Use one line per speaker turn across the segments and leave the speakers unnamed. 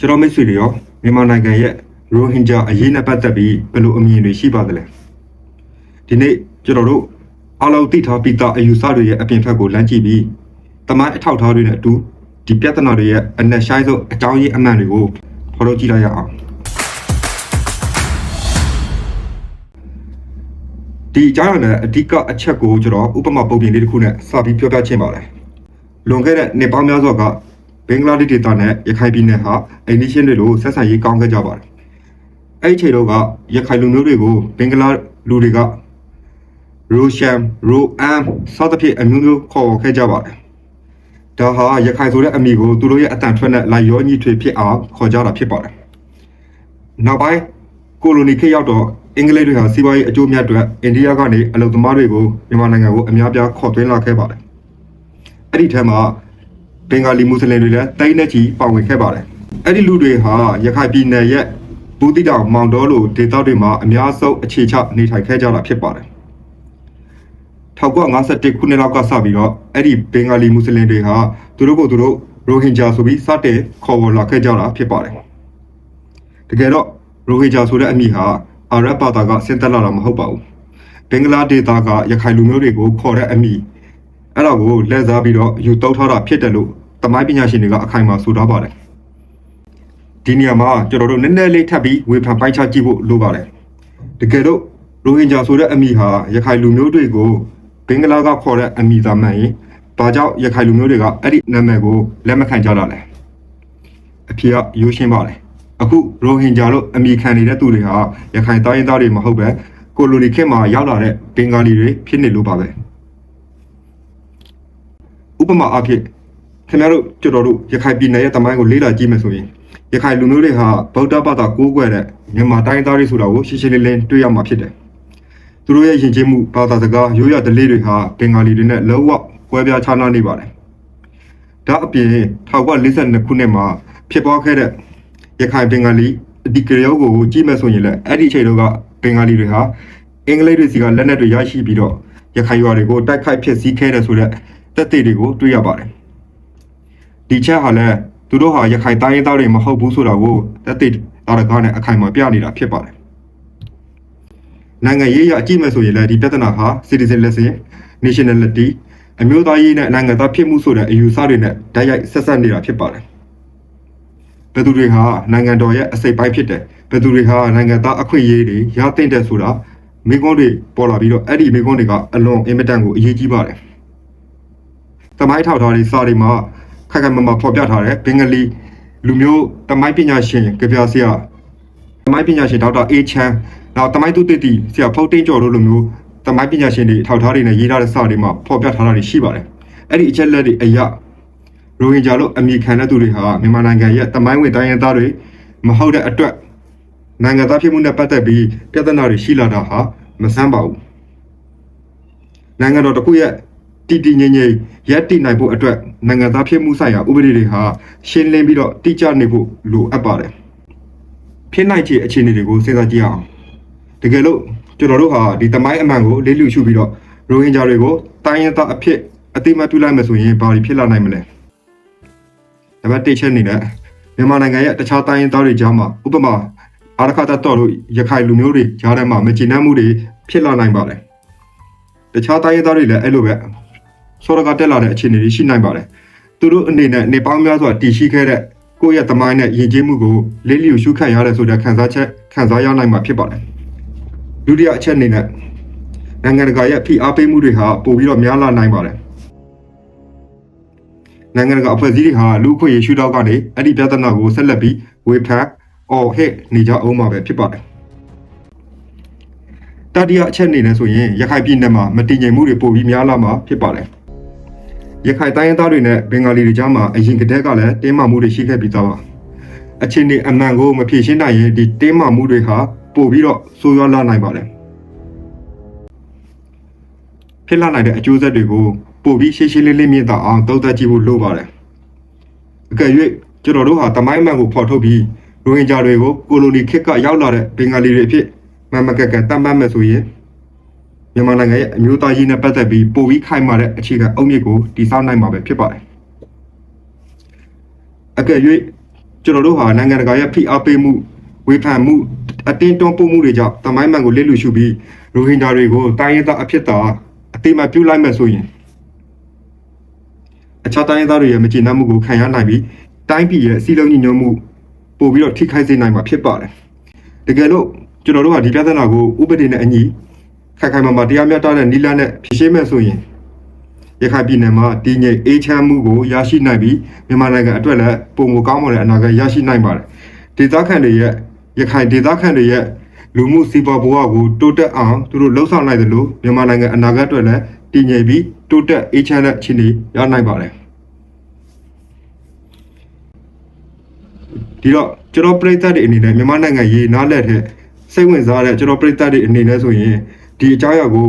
ကျွန်တော်မိတ်ဆွေတွေရောမြန်မာနိုင်ငံရဲ့ရိုဟင်ဂျာအရေးနဲ့ပတ်သက်ပြီးဘယ်လိုအမြင်တွေရှိပါသလဲဒီနေ့ကျွန်တော်တို့အားလုံးသိထားပြီးသားအယူဆတွေရဲ့အပြင်ဘက်ကိုလမ်းကြည့်ပြီးတမိုင်းအထောက်အထားတွေနဲ့အတူဒီပြဿနာတွေရဲ့အနက်ရှိုင်းဆုံးအကြောင်းရင်းအမှန်တွေကိုဖော်ထုတ်ကြည့်လိုက်ရအောင်ဒီအကြောင်းအရာနဲ့အဓိကအချက်ကိုကျွန်တော်ဥပမာပုံပြင်လေးတစ်ခုနဲ့စပြီးပြောပြချင်ပါတယ်လွန်ခဲ့တဲ့နှစ်ပေါင်းများစွာက ဘင်္ဂလားဒေ့ရှ်ဒေသနဲ့ရခိုင်ပြည်နယ်ဟာအိန္ဒိရှင်းတွေလိုဆက်ဆံရေးကောင်းခဲ့ကြပါတယ်အဲ့ဒီအချိန်တော့ကရခိုင်လူမျိုးတွေကိုဘင်္ဂလားလူတွေကရိုရှမ်ရိုအမ်စသဖြင့်အမျိုးမျိုးခေါ်ခဲ့ကြပါတယ်ဒါဟာရခိုင်ဆိုတဲ့အမည်ကိုသူတို့ရဲ့အတန်ထွက်နဲ့လိုက်ရောညှိထွေဖြစ်အောင်ခေါ်ကြတာဖြစ်ပါတယ်နောက်ပိုင်းကိုလိုနီခေတ်ရောက်တော့အင်္ဂလိပ်တွေဟာစီးပွားရေးအကျိုးမြတ်အတွက်အိန္ဒိယကနေအလုပ်သမားတွေကိုမြန်မာနိုင်ငံကိုအများပြားခေါ်သွင်းလာခဲ့ပါတယ်အဲ့ဒီထဲမှာ ဘင်္ဂါလီမွတ်စလင်တွေလည်းတိုင်းနဲ့ချီပါဝင်ခဲ့ပါတယ်အဲ့ဒီလူတွေဟာရခိုင်ပြည်နယ်ရဲ့ဘူးတိတောင်မောင်တော်လိုဒေသတွေမှာအများဆုံးအခြေချနေထိုင်ခဲ့ကြတာဖြစ်ပါတယ်1951ခုနှစ်လောက်ကစပြီးတော့အဲ့ဒီဘင်္ဂါလီမွတ်စလင်တွေဟာသူတို့ကိုသူတို့ရိုဟင်ဂျာဆိုပြီးစတင်ခေါ်ဝေါ်လာခဲ့ကြတာဖြစ်ပါတယ်တကယ်တော့ရိုဟင်ဂျာဆိုတဲ့အမည်ဟာအာရပ်ဘာသာကဆင်းသက်လာတာမဟုတ်ပါဘူးဘင်္ဂလားဒေသကရခိုင်လူမျိုးတွေကိုခေါ်တဲ့အမည်အဲ့ဒါကိုလက်စားပြီးတော့ယူတောက်ထားတာဖြစ်တယ်လို့တ မိုင်းပညာရှင်တွေကအခိုင်အမာဆိုထားပါတယ်ဒီနေရာမှာကျွန်တော်တို့နည်းနည်းလေးထပ်ပြီးဝေဖန်ပိုင်းခြားကြည့်ဖို့လိုပါတယ်တကယ်တော့ရိုဟင်ဂျာဆိုတဲ့အမည်ဟာရခိုင်လူမျိုးတွေကိုဘင်္ဂလားကခေါ်တဲ့အမည်သာမှန်ရင်ဘာကြောင့်ရခိုင်လူမျိုးတွေကအဲ့ဒီနာမည်ကိုလက်မခံကြတာလဲအဖြေကရိုးရှင်းပါတယ်အခုရိုဟင်ဂျာလို့အမည်ခံနေတဲ့သူတွေဟာရခိုင်တိုင်းရင်းသားတွေမဟုတ်ပဲကိုလိုနီခေတ်မှာရောက်လာတဲ့ဘင်္ဂါလီတွေဖြစ်နေလို့ပါပဲဥပမာအဖြစ် ခင်ဗျားတို့ကျွန်တော်တို့ရခိုင်ပြည်နယ်ရဲ့တမိုင်းကိုလေ့လာကြည့်မယ်ဆိုရင်ရခိုင်လူမျိုးတွေဟာဗုဒ္ဓဘာသာကိုးကွယ်တဲ့မြန်မာတိုင်းသားတွေဆိုတာကိုရှင်းရှင်းလင်းလင်းတွေ့ရမှာဖြစ်တယ်သူတို့ရဲ့ယဉ်ကျေးမှုဘာသာစကားရိုးရာဓလေ့တွေဟာဘင်္ဂါလီတွေနဲ့လုံးဝကွဲပြားခြားနားနေပါတယ်ဒါအပြင်1942ခုနှစ်မှာဖြစ်ပွားခဲ့တဲ့ရခိုင်ဘင်္ဂါလီဒီကရောကိုကြည့်မယ်ဆိုရင်လည်းအဲ့ဒီအချိန်တုန်းကဘင်္ဂါလီတွေဟာအင်္ဂလိပ်တွေစီကလက်နက်တွေရရှိပြီးတော့ရခိုင်ရွာတွေကိုတိုက်ခိုက်ဖျက်ဆီးခဲ့တဲ့ဆိုတဲ့သက်သေတွေကိုတွေ့ရပါတယ် ဒီချက်ဟာလည်းသူတို့ဟာရခိုင်တိုင်းရင်းသားတွေမဟုတ်ဘူးဆိုတာကိုသက်သေတာရကားနဲ့အခိုင်အမာပြနေတာဖြစ်ပါတယ်နိုင်ငံရေးရအကြည့်မယ်ဆိုရင်လည်းဒီပြဿနာဟာ citizenship nationality အမျိုးသားရေးနဲ့နိုင်ငံသားဖြစ်မှုဆိုတဲ့အယူဆတွေနဲ့ဓာတ်ရိုက်ဆက်ဆက်နေတာဖြစ်ပါတယ်ဘယ်သူတွေဟာနိုင်ငံတော်ရဲ့အစိတ်ပိုင်းဖြစ်တယ်ဘယ်သူတွေဟာနိုင်ငံသားအခွင့်အရေးတွေရသင့်တယ်ဆိုတာမိကွန်းတွေပေါ်လာပြီးတော့အဲ့ဒီမိကွန်းတွေကအလွန်အင်မတန်ကိုအရေးကြီးပါတယ်တမိုင်းထောက်ထားတွေစာတွေမှာ ခက်ခက်မမဖော်ပြထားတဲ့ဘင်္ဂလီလူမျိုးတမိုင်းပညာရှင်ကြပြဆရာတမိုင်းပညာရှင်ဒေါက်တာအေချန်နောက်တမိုင်းသူတည်တည်ဆရာဖုတ်တင်းကျော်တို့လိုမျိုးတမိုင်းပညာရှင်တွေထောက်ထားတွေနဲ့ရေးထားတဲ့စာတွေမှာဖော်ပြထားတာတွေရှိပါတယ်အဲ့ဒီအချက်လက်တွေအရရိုဟင်ဂျာလို့အမည်ခံတဲ့သူတွေဟာမြန်မာနိုင်ငံရဲ့တမိုင်းဝင်တိုင်းရင်းသားတွေမဟုတ်တဲ့အတွက်နိုင်ငံသားဖြစ်မှုနဲ့ပတ်သက်ပြီးပြဿနာတွေရှိလာတာဟာမဆန်းပါဘူးနိုင်ငံတော်တစ်ခုရဲ့ တည်တည်ငြိမ်ငြိမ်ရပ်တည်နိုင်ဖို့အတွက်နိုင်ငံသားဖြစ်မှုဆိုင်ရာဥပဒေတွေဟာရှင်းလင်းပြီးတော့တိကျနေဖို့လိုအပ်ပါတယ်ဖြစ်နိုင်ခြေအခြေအနေတွေကိုစဉ်းစားကြည့်အောင်တကယ်လို့ကျွန်တော်တို့ဟာဒီတမိုင်းအမှန်ကိုလေးလူရှုပြီးတော့ရိုဟင်ဂျာတွေကိုတိုင်းရင်းသားအဖြစ်အတိမတ်ပြုလိုက်မယ်ဆိုရင်ဘာတွေဖြစ်လာနိုင်မလဲနံပါတ်1ချက်အနေနဲ့မြန်မာနိုင်ငံရဲ့တခြားတိုင်းရင်းသားတွေကြားမှာဥပမာအာရခတတော်တို့ရခိုင်လူမျိုးတွေကြားထဲမှာမကျေနပ်မှုတွေဖြစ်လာနိုင်ပါတယ်တခြားတိုင်းရင်းသားတွေလည်းအဲ့လိုပဲ စောရကတက်လာတဲ့အခြေအနေတွေရှိနိုင်ပါတယ်သူတို့အနေနဲ့နေပေါင်းများစွာတည်ရှိခဲ့တဲ့ကိုယ့်ရဲ့တမိုင်းနဲ့ယဉ်ကျေးမှုကိုလေးလျူရှုခံရတဲ့ဆိုတဲ့ခံစားချက်ခံစားရနိုင်မှာဖြစ်ပါတယ်ဒုတိယအချက်အနေနဲ့နိုင်ငံတကာရဲ့ဖိအားပေးမှုတွေဟာပိုပြီးတော့များလာနိုင်ပါတယ်နိုင်ငံတကာအဖွဲ့အစည်းတွေဟာလူ့အခွင့်အရေးရှုထောင့်ကနေအဲ့ဒီပြဿနာကိုဆက်လက်ပြီးဝေဖန်အော်ဟဲ့နေကြအောင်မှာပဲဖြစ်ပါတယ်တတိယအချက်အနေနဲ့ဆိုရင်ရခိုင်ပြည်နယ်မှာမတည်ငြိမ်မှုတွေပိုပြီးများလာမှာဖြစ်ပါတယ် ရခိုင်တိုင်းရင်းသားတွေနဲ့ဘင်္ဂါလီတွေကြားမှာအရင်ကတည်းကလည်းတင်းမာမှုတွေရှိခဲ့ပြီးသားပါအခြေအနေအမှန်ကိုမဖြေရှင်းနိုင်ရင်ဒီတင်းမာမှုတွေဟာပိုပြီးတော့ဆိုးရွားလာနိုင်ပါတယ်ဖြစ်လာနိုင်တဲ့အကျိုးဆက်တွေကိုပိုပြီးရှင်းရှင်းလင်းလင်းမြင်သာအောင်သုံးသပ်ကြည့်ဖို့လိုပါတယ်အကယ်၍ကျွန်တော်တို့ဟာတမိုင်းအမှန်ကိုဖော်ထုတ်ပြီးရိုဟင်ဂျာတွေကိုကိုလိုနီခေတ်ကရောက်လာတဲ့ဘင်္ဂါလီတွေအဖြစ်မမကက်ကတတ်မှတ်မယ်ဆိုရင် မြန်မာနိုင်ငံရဲ့အမျိုးသားရေးနဲ့ပတ်သက်ပြီးပိုပြီးခိုင်မာတဲ့အခြေခံအုတ်မြစ်ကိုတည်ဆောက်နိုင်မှာပဲဖြစ်ပါတယ်အကယ်၍ကျွန်တော်တို့ဟာနိုင်ငံတကာရဲ့ဖိအားပေးမှုဝေဖန်မှုအတင်းတွန်းပို့မှုတွေကြောင့်တမိုင်းမှန်ကိုလစ်လူရှုပြီးရိုဟင်ဂျာတွေကိုတိုင်းရင်းသားအဖြစ်သာအတိအမတ်ပြုလိုက်မယ်ဆိုရင်အခြားတိုင်းရင်းသားတွေရဲ့မကျေနပ်မှုကိုခံရနိုင်ပြီးတိုင်းပြည်ရဲ့စီးလုံးညီညွတ်မှုပို့ပြီးတော့ထိခိုက်စေနိုင်မှာဖြစ်ပါတယ်တကယ်လို့ကျွန်တော်တို့ဟာဒီပြဿနာကိုဥပဒေနဲ့အညီ ခိုင်ခိုင်မာမာတရားမျှတတဲ့နိလနဲ့ဖြေရှင်းမယ်ဆိုရင်ရခိုင်ပြည်နယ်မှာတည်ငြိမ်အေးချမ်းမှုကိုရရှိနိုင်ပြီးမြန်မာနိုင်ငံအတွက်လည်းပုံမကောင်းမွန်တဲ့အနာဂတ်ရရှိနိုင်ပါတယ်ဒေသခံတွေရဲ့ရခိုင်ဒေသခံတွေရဲ့လူမှုစီးပွားဘဝကိုတိုးတက်အောင်သူတို့လှုပ်ဆောင်နိုင်တယ်လို့မြန်မာနိုင်ငံအနာဂတ်အတွက်လည်းတည်ငြိမ်ပြီးတိုးတက်အေးချမ်းတဲ့အခြေအနေရနိုင်ပါတယ်ဒီတော့ကျွန်တော်ပြည်သက်တွေအနေနဲ့မြန်မာနိုင်ငံရေးနားလည်တဲ့စိတ်ဝင်စားတဲ့ကျွန်တော်ပြည်သက်တွေအနေနဲ့ဆိုရင် ဒီအကြောင်းအရာကို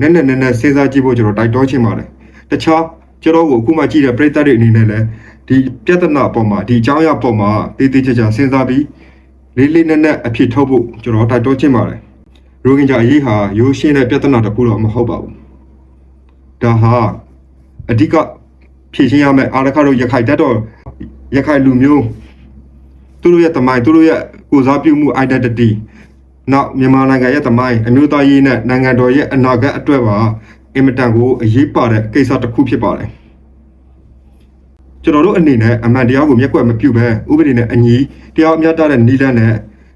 နည်းနည်းနည်းနည်းစဉ်းစားကြည့်ဖို့ကျွန်တော်တိုက်တွန်းချင်ပါတယ်တခြားကျွန်တော်ကိုအခုမှကြည့်တဲ့ပြည်သက်တွေအနေနဲ့လည်းဒီပြဿနာအပေါ်မှာဒီအကြောင်းအရာအပေါ်မှာတည်တည်ချာချာစဉ်းစားပြီးလေးလေးနက်နက်အဖြစ်ထုတ်ဖို့ကျွန်တော်တိုက်တွန်းချင်ပါတယ်ရိုဟင်ဂျာအရေးဟာရိုးရှင်းတဲ့ပြဿနာတစ်ခုတော့မဟုတ်ပါဘူးဒါဟာအဓိကဖြေရှင်းရမယ့်အာရခတို့ရခိုင်တက်တော့ရခိုင်လူမျိုးသူတို့ရဲ့တမိုင်းသူတို့ရဲ့ကိုယ်စားပြုမှု identity နောက်မြန်မာနိုင်ငံရဲ့တမိုင်းအမျိုးသားရေးနဲ့နိုင်ငံတော်ရဲ့အနာဂတ်အတွက်ပါအင်မတန်ကိုအရေးပါတဲ့ကိစ္စတစ်ခုဖြစ်ပါတယ်ကျွန်တော်တို့အနေနဲ့အမှန်တရားကိုမျက်ကွယ်မပြုဘဲဥပဒေနဲ့အညီတရားအမျှတတဲ့နည်းလမ်းနဲ့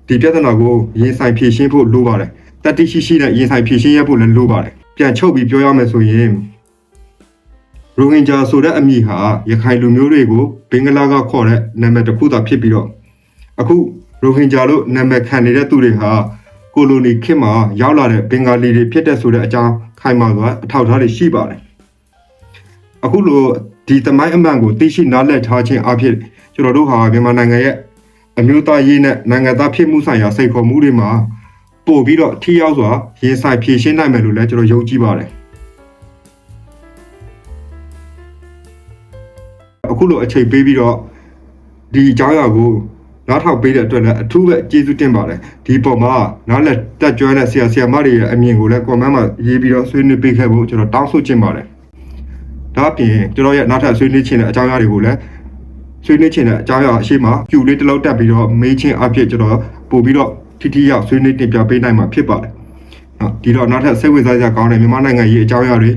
ဒီပြဿနာကိုရင်ဆိုင်ဖြေရှင်းဖို့လိုပါတယ်တတိရှိရှိနဲ့ရင်ဆိုင်ဖြေရှင်းရဖို့လည်းလိုပါတယ်ပြန်ချုပ်ပြီးပြောရမယ်ဆိုရင်ရိုဟင်ဂျာဆိုတဲ့အမည်ဟာရခိုင်လူမျိုးတွေကိုဘင်္ဂလားကခေါ်တဲ့နာမည်တစ်ခုသာဖြစ်ပြီးတော့အခု ရိုဟင်ဂျာလို့နာမည်ခံနေတဲ့သူတွေဟာကိုလိုနီခေတ်မှာရောက်လာတဲ့ဘင်္ဂါလီတွေဖြစ်တဲ့ဆိုတဲ့အကြောင်းခိုင်မာစွာအထောက်အထားတွေရှိပါတယ်အခုလိုဒီသမိုင်းအမှန်ကိုသိရှိနားလည်ထားခြင်းအဖြစ်ကျွန်တော်တို့ဟာမြန်မာနိုင်ငံရဲ့အမျိုးသားရေးနဲ့နိုင်ငံသားဖြစ်မှုဆိုင်ရာစိတ်ခေါ်မှုတွေမှာပို့ပြီးတော့ထိရောက်စွာရင်ဆိုင်ဖြေရှင်းနိုင်မယ်လို့လည်းကျွန်တော်ယုံကြည်ပါတယ်အခုလိုအချိန်ပေးပြီးတော့ဒီအကြောင်းအရာကို နားထောင်ပေးတဲ့အတွက်လည်းအထူးပဲကျေးဇူးတင်ပါတယ်ဒီပုံမှာနားလက်တက်ကြွတဲ့ဆရာဆရာမတွေရဲ့အမြင်ကိုလည်း comment မှာရေးပြီးတော့ဆွေးနွေးပေးခဲ့ဖို့ကျွန်တော်တောင်းဆိုချင်ပါတယ်ဒါအပြင်ကျွန်တော်ရဲ့နောက်ထပ်ဆွေးနွေးချင်တဲ့အကြောင်းအရာတွေကိုလည်းဆွေးနွေးချင်တဲ့အကြောင်းအရာအရှိမကျူလေးတစ်လုံးတက်ပြီးတော့မေးချင်းအဖြစ်ကျွန်တော်ပို့ပြီးတော့ထိထိရောက်ဆွေးနွေးတင်ပြပေးနိုင်မှာဖြစ်ပါတယ်နော်ဒီတော့နောက်ထပ်စိတ်ဝင်စားစရာကောင်းတဲ့မြန်မာနိုင်ငံရေးအကြောင်းအရာတွေ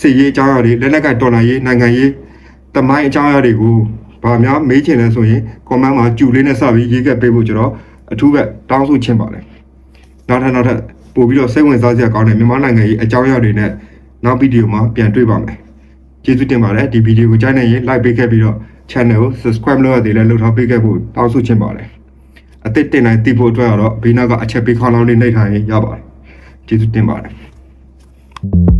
စစ်ရေးအကြောင်းအရာတွေလက်နက်ကတော်လှန်ရေးနိုင်ငံရေးတမိုင်းအကြောင်းအရာတွေကို ဘာများမေးချင်လဲဆိုရင် comment မှာကြူလေးနဲ့စပြီးရေးခဲ့ပေးဖို့ကျွန်တော်အထူးပဲတောင်းဆိုချင်ပါတယ်နောက်ထပ်နောက်ထပ်ပို့ပြီးတော့စိတ်ဝင်စားစရာကောင်းတဲ့မြန်မာနိုင်ငံရေးအကြောင်းအရာတွေနဲ့နောက်ဗီဒီယိုမှာပြန်တွေ့ပါမယ်ကျေးဇူးတင်ပါတယ်ဒီဗီဒီယိုကိုကြိုက်နေရင် like ပေးခဲ့ပြီးတော့ channel ကို subscribe လုပ်ရသေးလဲလုပ်ထားပေးခဲ့ဖို့တောင်းဆိုချင်ပါတယ်အသစ်တင်တိုင်းတည်ဖို့အတွက်ကတော့ဘေးနားကအချက်ပေးခေါင်းလောင်းလေးနှိပ်ထားရင်ရပါတယ်ကျေးဇူးတင်ပါတယ်